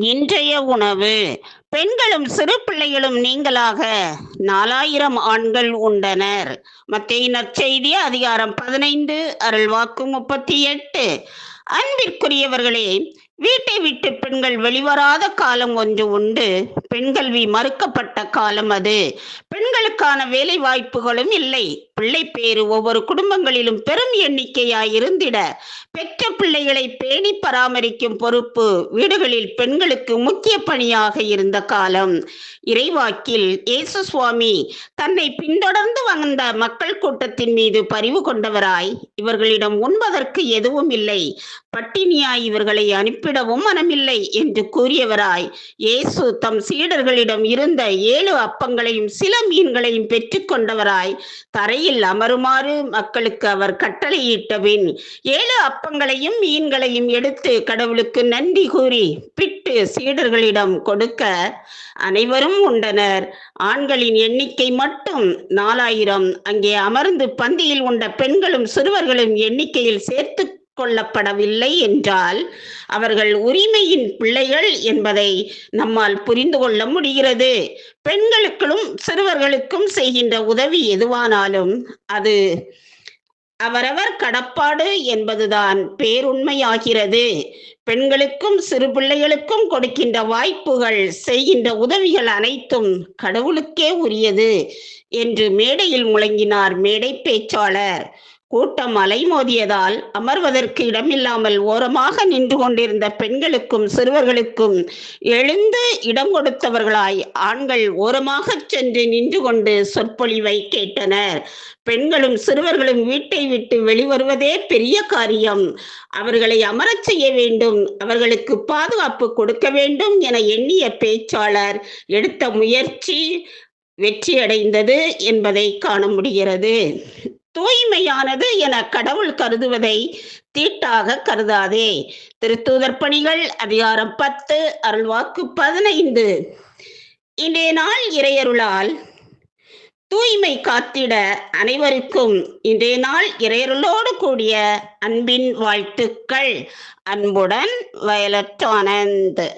இன்றைய உணவு. பெண்களும் சிறு பிள்ளைகளும் நீங்களாக நாலாயிரம் ஆண்கள் உண்டனர். மத்திய நற்செய்தி அதிகாரம் பதினைந்து அருள்வாக்கு முப்பத்தி எட்டு. அன்பிற்குரியவர்களே வீட்டை விட்டு பெண்கள் வெளிவராத காலம் ஒன்று உண்டு. பெண் கல்வி மறுக்கப்பட்ட காலம் அது. பெண்களுக்கான வேலை வாய்ப்புகளும் இல்லை. பிள்ளை பேரு ஒவ்வொரு குடும்பங்களிலும் பெரும் எண்ணிக்கையாய் இருந்திட. பெற்ற பிள்ளைகளை பேணி பராமரிக்கும் பொறுப்பு வீடுகளில் பெண்களுக்கு முக்கிய பணியாக இருந்த காலம். இறைவாக்கில் இயேசு சுவாமி தன்னை பின்தொடர்ந்து வந்த மக்கள் கூட்டத்தின் மீது பரிவு கொண்டவராய். இவர்களிடம் உண்பதற்கு எதுவும் இல்லை. பட்டினியாய் இவர்களை அனுப்பிடவும் மனமில்லை என்று கூறியவராய் இயேசு தம் சீடர்களிடம் இருந்த ஏழு அப்பங்களையும் சில மீன்களையும் பெற்றுக்கொண்டவராய் தரையில் அமருமாறு மக்களுக்கு அவர் கட்டளையிட்ட பின் ஏழு அப்பங்களையும் மீன்களையும் எடுத்து கடவுளுக்கு நன்றி கூறி பிட்டு சீடர்களிடம் கொடுக்க அனைவரும் உண்டனர். ஆண்களின் எண்ணிக்கை மட்டும் நாலாயிரம். அங்கே அமர்ந்து பந்தியில் உண்ட பெண்களும் சிறுவர்களும் எண்ணிக்கையில் சேர்த்து கொள்ளப்படவில்லை என்றால் அவர்கள் உரிமையின் பிள்ளைகள் என்பதை நம்மால் புரிந்து கொள்ள முடிகிறது. பெண்களுக்கும் சிறுவர்களுக்கும் செய்கின்ற உதவி எதுவானாலும் அது அவரவர் கடப்பாடு என்பதுதான் பேருண்மையாகிறது. பெண்களுக்கும் சிறு பிள்ளைகளுக்கும் கொடுக்கின்ற வாய்ப்புகள் செய்கின்ற உதவிகள் அனைத்தும் கடவுளுக்கே உரியது என்று மேடையில் முழங்கினார் மேடை பேச்சாளர். கூட்டம் அலைமோதியதால் அமர்வதற்கு இடமில்லாமல் ஓரமாக நின்று கொண்டிருந்த பெண்களுக்கும் சிறுவர்களுக்கும் எழுந்து இடம் கொடுத்தவர்களாய் ஆண்கள் ஓரமாக சென்று நின்று கொண்டு சொற்பொழிவை கேட்டனர். பெண்களும் சிறுவர்களும் வீட்டை விட்டு வெளிவருவதே பெரிய காரியம். அவர்களை அமரச் செய்ய வேண்டும் அவர்களுக்கு பாதுகாப்பு கொடுக்க வேண்டும் என எண்ணிய பேச்சாளர் எடுத்த முயற்சி வெற்றியடைந்தது என்பதை காண முடிகிறது. தூய்மையானது என கடவுள் கருதுவதை தீட்டாக கருதாதே. திருத்தூதர் பணிகள் அதிகாரம் பத்து அருள்வாக்கு பதினைந்து. இன்றைய நாள் இறையருளால் தூய்மை காத்திட அனைவருக்கும் இன்றைய நாள் இறையருளோடு கூடிய அன்பின் வாழ்த்துக்கள். அன்புடன் வயலட் ஆனந்த்.